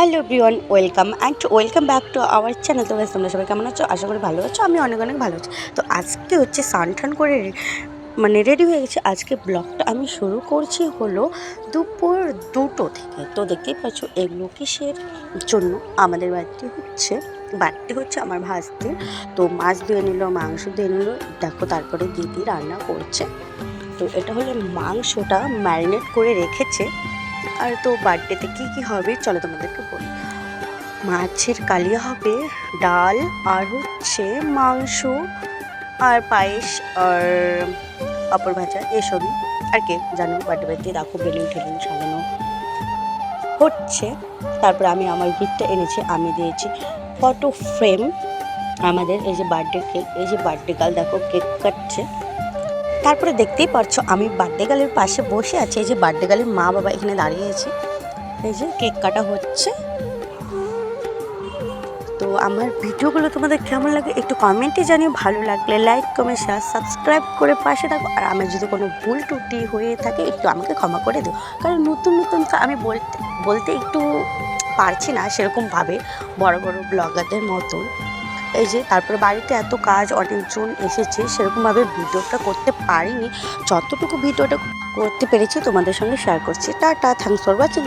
Hello everyone welcome and welcome back to our channel. তো guys, তোমরা সবাই কেমন আছো? আশা করি ভালো আছো আমি অনেক অনেক ভালো আছি। তো আজকে হচ্ছে স্নান টান করে মানে রেডি হয়ে গেছে। আজকে ব্লগটা আমি শুরু করছি হলো দুপুর দুটো থেকে। তো দেখতেই পাচ্ছ এগুলো কিসের জন্য আমাদের বাড়িতে হচ্ছে বাড়িতে হচ্ছে আমার ভাস্তির তো মাছ দিয়ে নিল মাংস দিয়ে নিল দেখো তারপরে দিদি রান্না করছে। তো এটা হলো মাংসটা ম্যারিনেট করে রেখেছে। আর তো বার্থডেতে কী কী হবে, চলো তোমাদেরকে বলি। মাছের কালিয়া হবে, ডাল আর হচ্ছে মাংস আর পায়েস আর পাঁপড় ভাজা, এসবই। আর কি জানো, বার্থডে বার্থডে দেখো, বেলুন টেলুন সাজানো হচ্ছে। তারপর আমি আমার গিফটটা এনেছি, আমি দিয়েছি ফটো ফ্রেম আমাদের এই যে বার্থডে কেক এই যে বার্থডে গার্ল দেখো কেক কাটছে। তারপরে দেখতেই পারছ আমি বার্থডে গার্লের পাশে বসে আছি। এই যে বার্থডে গার্লের মা বাবা এখানে দাঁড়িয়ে আছে। এই যে কেক কাটা হচ্ছে। তো আমার ভিডিওগুলো তোমাদের কেমন লাগে একটু কমেন্টে জানিয়ে ভালো লাগলে লাইক কমেন্ট শেয়ার সাবস্ক্রাইব করে পাশে থাকো। আর আমার যদি কোনো ভুল টুটি হয়ে থাকে, একটু আমাকে ক্ষমা করে দিও। কারণ নতুন নতুন আমি বলতে বলতে একটু পারছি না সেরকমভাবে বড় বড় ব্লগারদের মতন। এই যে তারপরে বাড়িতে এত কাজ অনেকজন এসেছে, সেরকমভাবে ভিডিওটা করতে পারিনি। যতটুকু ভিডিওটা করতে পেরেছি তোমাদের সঙ্গে শেয়ার করছি। Tata thanks for watching